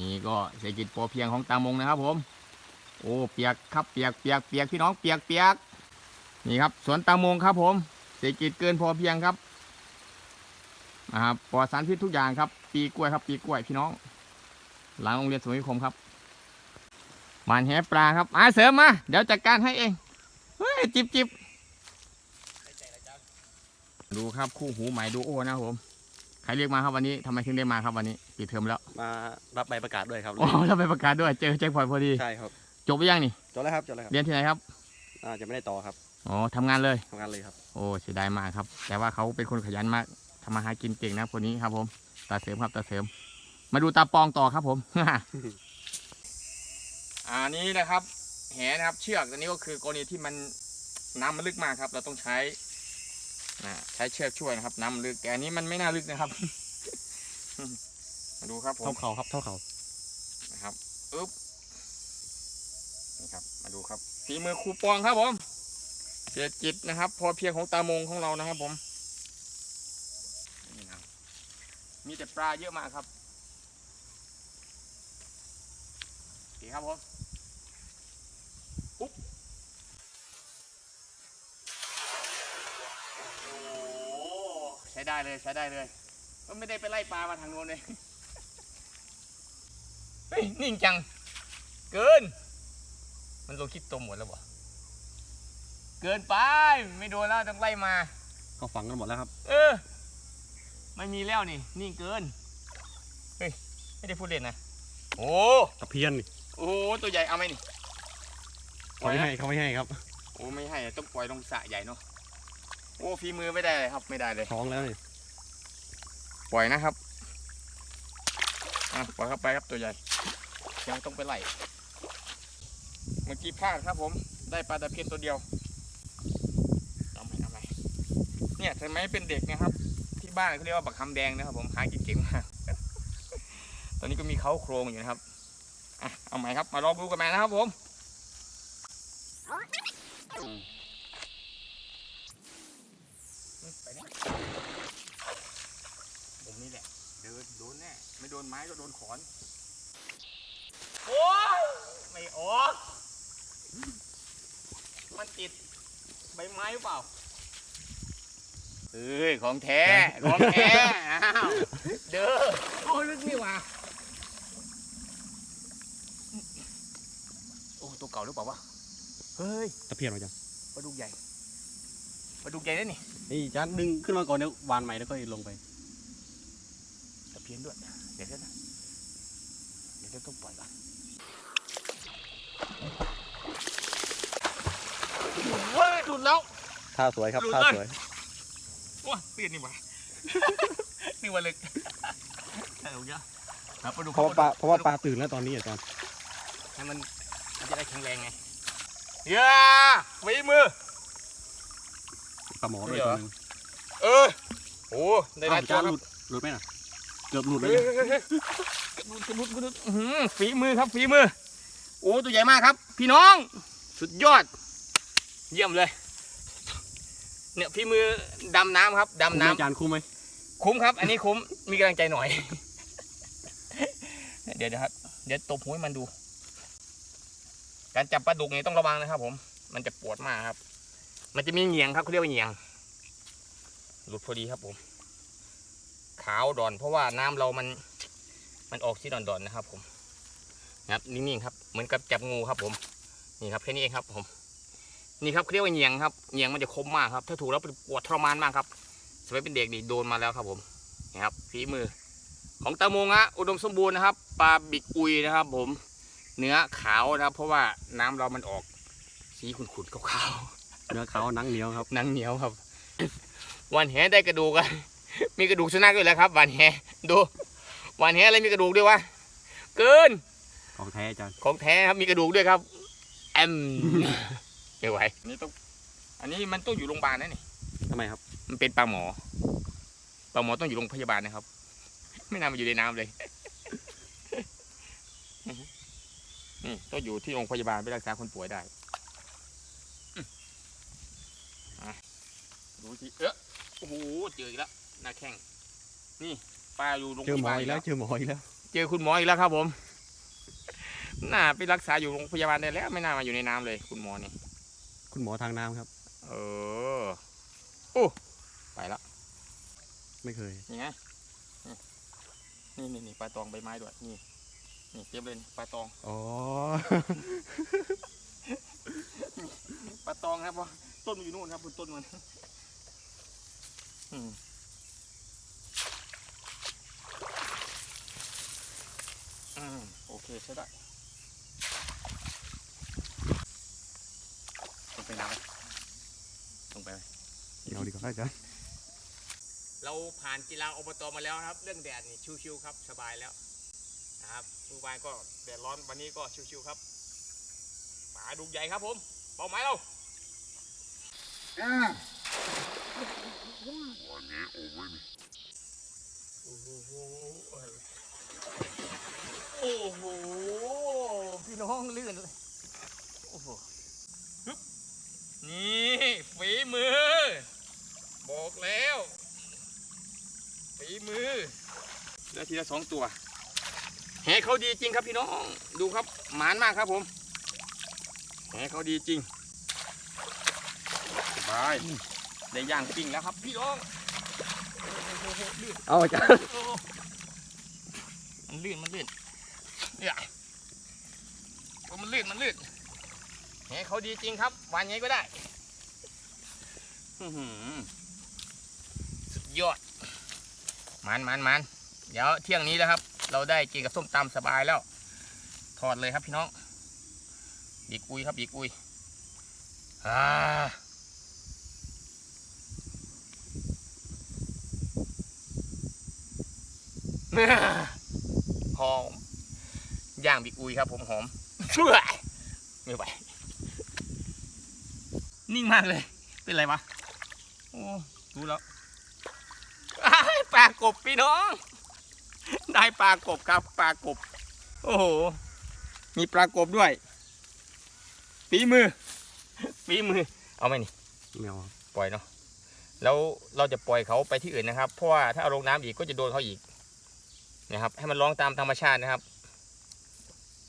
นี่ก็เศรษฐกิจพอเพียงของตามงนะครับ ผม โอ้เปียกครับเปียกเปียกเปียกพี่น้องเปียกเปียกนี่ครับสวนตามงครับ ผม เศรษฐกิจเกินพอเพียงครับนะครับปลอดสารพิษทุกอย่างครับ ปีกล้วยครับ ปีกล้วยพี่น้อง หลังโรงเรียนสมุทรคมครับมานแหปลาครับอาเสริมมา เดี๋ยวจัดการให้เองเฮ้ยจิบจิบดูครับคู่หูใหม่ดูโอนะครับผม รเรียกมาครับวันนี้ทำไมถึงได้มาครับวันนี้ปิดเทอมแล้วมารับใบประกาศด้วยครับโอ้แล้วไปประกาศด้วยเจอแจ็คพอตพอดี ใช่ครับ จบไปยังนี่ จบแล้วครับ จบแล้วครับเรียนที่ไหนครับอ่าจะไม่ได้ต่อครับอ๋อทำงานเลย ทำงานเลยครับ โอ้เสียดายมากครับ แต่ว่าเขาเป็นคนขยันมากทำมาหากินเก่งนะคนนี้ครับผมตาเสริมครับตาเสริม มาดูตาปองต่อครับผมอ่านี้นะครับ แหนะครับเชือกตัวนี้ก็คือกรณีที่มันน้ำมันลึกมากครับ เราต้องใช้ นะใช้เชือกช่วยนะครับ น้ำมันลึกแต่อันนี้มันไม่น่าลึกนะครับ มาดูครับผมเท่าเขาครับ เท่าเขานะครับอึ๊บนี่ครับ มาดูครับฝีมือครูปองครับผมเศรษฐกิจนะครับ พอเพียงของตามงของเรานะครับผมนี่นะครับมีแต่ปลาเยอะมากครับดีครับผมปุ๊บโอ้ใช้ได้เลยใช้ได้เลยก็ไม่ได้ไปไล่ปลามาทางโน้นเลยเฮ้ยนิ่งจัง เกิน มันลงคลิปตัวหมดแล้วบ่เกินไปไม่โดนแล้วต้องไล่มาเขาฝังกันหมดแล้วครับ เออ ไม่มีแล้วนี่ นิ่งเกิน เฮ้ย ไม่ได้พูดเล่นนะ โอ้ตะเพียนนี่โอ้ตัวใหญ่เอาไหมนี่เขาไม่ให้เขาไม่ให้ครับ โอ้ไม่ให้อะต้องปล่อยลงสระใหญ่เนาะ โอ้ฝีมือไม่ได้เลยครับไม่ได้เลย ท้องแล้วนี่ปล่อยนะครับอะปล่อยเข้าไปครับตัวใหญ่ ยังต้องไปไล่ เมื่อกี้พลาดครับผม ได้ปลาตะเพียนตัวเดียวเอาไหมเอาไหมเนี่ยทำไมเป็นเด็กนะครับ ที่บ้านเขาเรียกว่าบักคำแดงนะครับ ผมหากินเก่งมาก ตอนนี้ก็มีเขาโครงอยู่นะครับอะเอาไหมครับ มาลองดูกันไหมนะครับผม ผมนี่แหละ เดินโดนแน่ ไม่โดนไม้ก็โดนขอน โอ้ยไม่ออก มันติดใบไม้หรือเปล่า เอ้ย ของแท้ ของแท้ อ้าว เด้อ โอ้ยลึกนี่หว่า โอ้ตัวเก่าหรือเปล่าวะ เฮ้ย ตะเพียนมาจังปลาดุกใหญ่ ปลาดุกใหญ่นั่นนี่นี่จานดึงขึ้นมาก่อนเดี๋ยววานใหม่แล้วก็ลงไปตะเพียนด้วย เดี๋ยวเดี๋ยวนะเดี๋ยวเดี๋ยวต้องปล่อยก่อนเฮ้ยหลุดแล้ว ท่าสวยครับหลุดท่าเลย สวย ว้าเตียนนี่หว่า นี่ว่าลึกใช่หรือยังครับปลาดุกเพราะว่าปลาเพราะว่าปลาตื่นแล้วตอนนี้อาจารย์ให้มันมันจะได้แข็งแรงไงเย้ฝีมือ ปลาหมอด้วยนี่เหรอตัวหนึงเออโอ้ได้หลายอ้าวตัวจานคหรับลุดหลุดไหมน่ะ เกือบหลุดเลเฮ้ยยนะเฮ้ยเฮ้ยกระดุดกระดุดกระดุดอื้อหือฝีมือครับฝีมือ โอ้ตัวใหญ่มากครับ พี่น้อง สุดยอด เยี่ยมเลย เนี่ยฝีมือดำน้ำครับดำคุ้มไหมน้ำ อาจารย์คุ้มไหมคุ้มครับ อันนี้คุ้ม มีกำลังใจหน่อย เดี๋ยวเดี๋ยวครับ เดี๋ยวตบหูให้มันดู การจับปลาดุกนี่ต้องระวังนะครับผม มันจะปวดมากครับ มันจะมีเหงียงครับเขาเรียกว่าเหงียง หลุดพอดีครับผม ขาวดอน เพราะว่าน้ำเรามัน มันออกสีดอนๆนนะครับ ผมครับนิ่งๆครับ เหมือนกับจับงูครับ ผม นี่ครับแค่นี้เองครับ ผม นี่ครับเขาเรียกว่าเหงียงครับเหงียงมันจะคมมากครับ ถ้าถูกแล้วปวดทรมานมากครับ สมัยเป็นเด็กนี่โดนมาแล้วครับ ผมนี่ครับฝีมือ ของตามงฮะอุดมสมบูรณ์นะครับปลาบิกอุยนะครับ ผม เนื้อขาวนะครับ เพราะว่าน้ำเรามันออกสีขุ่นๆขาว เนื้อขาวหนังเหนียวครับๆหนังเหนียวครับ วันแหได้กระดูกอะมีกระดูกสุนัขด้วยแหล้วครับวันแหดูวันแหอะไรมีกระดูกด้วยวะเกิน ของแท้อาจารย์ของแท้ครับมีกระดูกด้วยครับแอมไม่ไหวอันนี้ต้อง อันนี้มันต้องอยู่โรงพยาบาลนะนี่ทำไมครับ มันเป็นปลาหมอปลาหมอต้องอยู่โรงพยาบาลนะครับ ไม่น่ามาอยู่ในน้ำเลยนี่ต้องอยู่ที่โรงพยาบาลไปรักษาคนป่วยได้อืมอะ ดูสิเอะโอ้โหเจออีกแล้วหน้าแข้งนี่ปลาอยู่โรงพเจอหมอยาบาลอีกแล้วเจอหมออีกแล้วเจอคุณหมออีกแล้วครับผมน่าไปรักษาอยู่โรงพยาบาลได้แล้ว ไม่น่ามาอยู่ในน้ำเลย คุณหมอนี่คุณหมอทางน้ำครับ เออโอ้ไปละ ไม่เคย นี่ไงนี่นี่นี่ปลาตองใบไม้ด้วย นี่ นี่เตรียมเลยปลาตอง อ๋อ ปลาตองครับเพราะต้นมันอยู่นู่นครับบนต้นมัน อืมอืมโอเคใช่ได้ลงไปน้ำไหมลงไปไหมเดี๋ยวดีกว่าอาจารย์เราผ่านกีฬาอบตมาแล้วนะครับ เรื่องแดดนี่ชิวๆครับ สบายแล้วนะครับเมื่อวานก็แดดร้อนวันนี้ก็ชิวๆครับปลาดุกใหญ่ครับผมเป้าหมายเรา โอ้โหพี่น้องลื่นเลยโอ้โหฮึบนี่ฝีมือ บอกแล้วฝีมือได้ทีละสองตัวแหเขาดีจริงครับพี่น้องดูครับหมานมากครับผมแหเขาดีจริงไป ได้ย่างปิ้งแล้วครับพี่น้องโอ้โหลื่นเอาอาจารย์โอ้โหมันลื่นมันลื่นเนี่ยโอ้มันลื่นมันลื่นแหเขาดีจริงครับวานไงก็ได้อื้อหือสุดยอดมันมันมันเดี๋ยวเที่ยงนี้แล้วครับ เราได้กินกับส้มตำสบายแล้วทอดเลยครับพี่น้องบีกอุยครับบีกอุยอ่า หอมย่างบีกอุยครับ ผมหอมช่วยไม่ไหวนิ่งมากเลย เป็นไรวะโอ้รู้แล้วอ้ายปลากบพี่น้อง ได้ปลากบครับปลากบ โอ้โห มีปลากบด้วยฝีมือฝีมือ เอาไหมนี่แมวครับปล่อยเนาะแล้วเราจะปล่อยเขาไปที่อื่นนะครับ เพราะว่าถ้าเอาลงน้ำอีกก็จะโดนเขาอีก นะครับ ให้มันร้องตามธรรมชาตินะครับ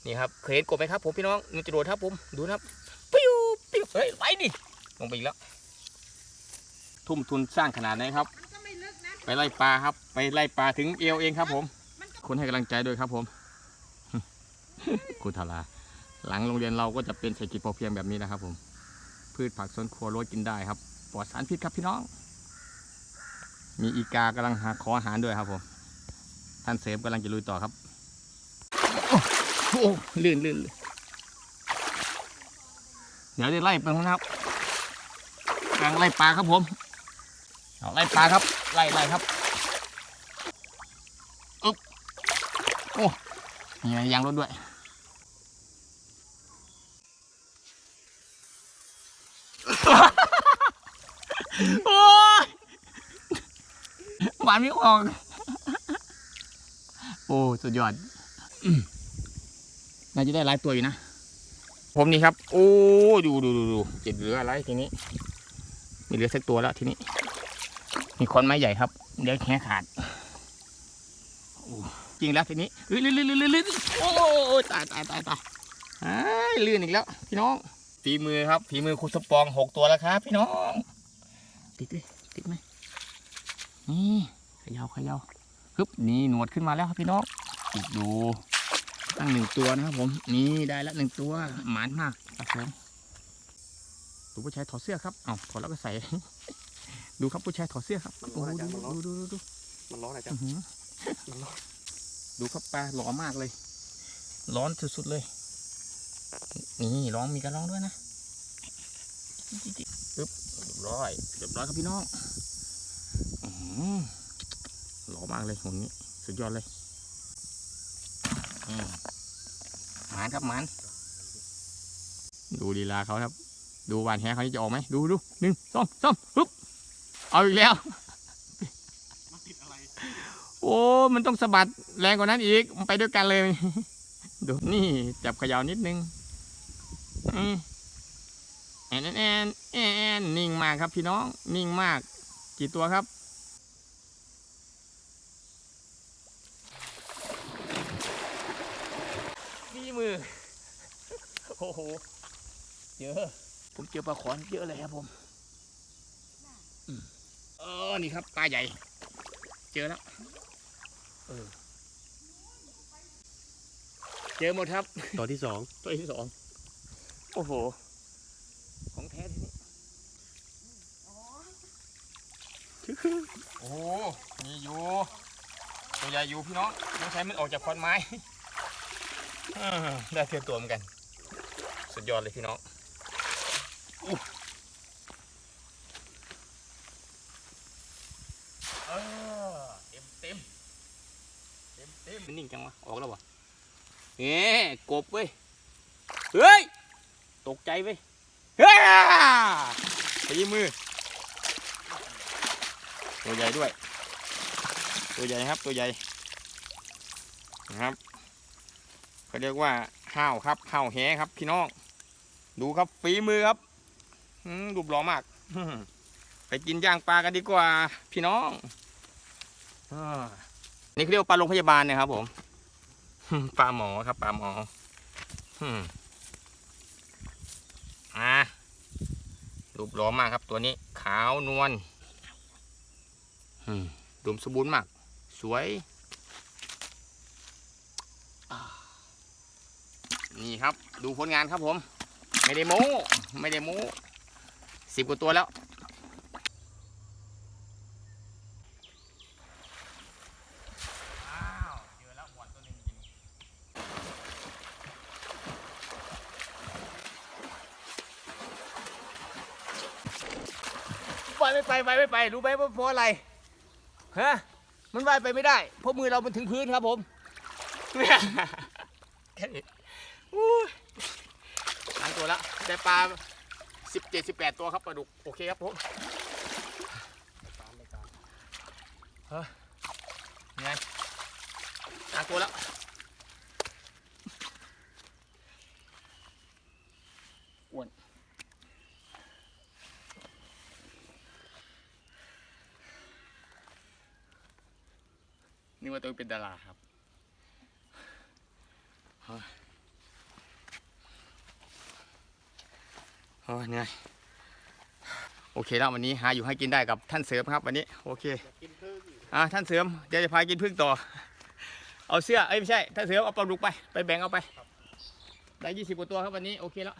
นี่ครับเคยเห็นกบไหมครับผมพี่น้องมันจะโดดครับผมดูนะครับปิ้วปิ้วเฮ้ยไปดิลงไปอีกแล้ว ทุ่มทุนสร้างขนาดไหนครับมันก็ไม่ลึกนะไปไล่ปลาครับ ไปไล่ปลาถึงเอวเองครับ ผมคนให้กำลังใจด้วยครับผมครูทาราหลังโรงเรียนเราก็จะเป็นเศรษฐกิจพอเพียงแบบนี้นะครับ ผม พืชผักสวนครัวโรยกินได้ครับปลอดสารพิษครับพี่น้อง มีอีกากำลังหาขออาหารด้วยครับผม ท่านเสมกำลังจะลุยต่อครับโอ้โหลื่นลื่นลื่นเดี๋ยวจะไล่ไปนะครับกำลังไล่ปลาครับผมเอาไล่ปลาครับ ไล่ไล่ครับอึ๊บโอ้มีไงยางรถด้วยโอ้ยหวานไม่ออกโอ้สุดยอดอืมน่าจะได้หลายตัวอยู่นะผมนี่ครับ โอ้ดูดูดูดูจะเหลืออะไรทีนี้ไม่เหลือสักตัวแล้วทีนี้ มีคอนไม้ใหญ่ครับ เดี๋ยวแค่ขาดโอ้จริงแล้วทีนี้เอ้ยลื่นลื่นลื่นลื่นลื่นโอ้ยตายตายตายตายอ้ายลื่นอีกแล้ว พี่น้องฝีมือครับฝีมือคุณสปองหกตัวแล้วครับ พี่น้อง ติดเลยติดไหมนี่เขย่าเขย่า ฮึบนี่หนวดขึ้นมาแล้วครับพี่น้องอีกดูตั้งหนึ่งตัวนะครับผม นี่ได้แล้วหนึ่งตัวหมานมากครับผมดูผู้ชายถอดเสื้อครับเอ้าถอดแล้วก็ใส่ ดูครับผู้ชายถอดเสื้อครับโอ้โหดูดูดูดูดูมันร้อนอาจารอื้ย์อหือดูครับปลาหล่อมากเลย ร้อนสุดๆเลย นี่ร้องมีการร้องด้วยนะปึ๊บเรียบร้อยเรียบร้อยครับพี่น้อง อื้อหือหล่อมากเลยหุ่นนี้สุดยอดเลยอืมหมานครับหมานดูลีลาเขาครับ ดูหวานแหเขานี่จะออกไหมดูดูหนึ่งสองสามปึ๊บเอาอีกแล้วโอ้มันต้องสะบัดแรงกว่านั้นอีกมันไปด้วยกันเลย ดูนี่จับเขยาวนิดนึงอืมแอนแอนแอนแอนแอนนิ่งมากครับพี่น้องนิ่งมาก กี่ตัวครับ ฝีมือ โอ้โห เยอะ ผมเจอปลาขอนเยอะเลยครับผมอืมเออ นี่ครับปลาใหญ่ เจอแล้ว เออ เจอหมดครับตอนที่สอง ตัวที่สอง โอ้โห ของแท้ที่นี่โอ้โหมีอยู่ ตัวใหญ่อยู่พี่น้องต้องใช้มันออกจากคอนไม้อ่า ได้เทียบตัวเหมือนกัน สุดยอดเลยพี่น้องอู้เออเต็มเต็มเต็มเต็มนนิ่งจังวะ ออกแล้ววะเฮ้กบเว้ย เฮ้ย ตกใจเว้ย เฮ้ยตีมือ ตัวใหญ่ด้วย ตัวใหญ่ครับ ตัวใหญ่นะครับ เขาเรียกว่าห้าวครับห้าวแหครับพี่น้อง ดูครับฝีมือครับรูปหล่อมากไปกินย่างปลากันดีกว่า พี่น้องอนี่เขาเรียกว่าปลาโรงพยาบาลนะครับ ผมปลาหมอครับปลาหมออ่ารูปหล่อมากครับ ตัวนี้ ขาวนวลอืมดุมสมบูรณ์มาก สวย นี่ครับ ดูผลงานครับผม ไม่ได้โม้ไม่ได้โม้สิบกว่าตัวแล้วว้าวเจอแล้วหมวดตัวหนึงจริงไปไม่ไปไปไม่ไปรู้ไหมว่าเพราะอะไรฮะมันว่ายไปไม่ได้ เพราะมือเรามันถึงพื้นครับผม แค่นี้อู้ยล้าง ตัวแล้วได้ปลาสิบเจ็ดสิบแปดตัวครับปลาดุกโอเคครับผมเฮ้ยยังไงล้างตัวแล้วอ้วนนี่ว่าตัวเองเป็นดาราครับ อ้ยเหนื่อยโอเคแล้ววันนี้หาอยู่ให้กินได้กับท่านเสริมครับวันนี้โอเคอ่าท่านเสริมเดี๋ยวจะพากินพึ่งต่อ เอาเสื้อเอ้ยไม่ใช่ท่านเสริมเอาปลาดุกไปไปแบ่งเอาไป ได้ยี่สิบกว่าตัวครับวันนี้โอเคแล้ว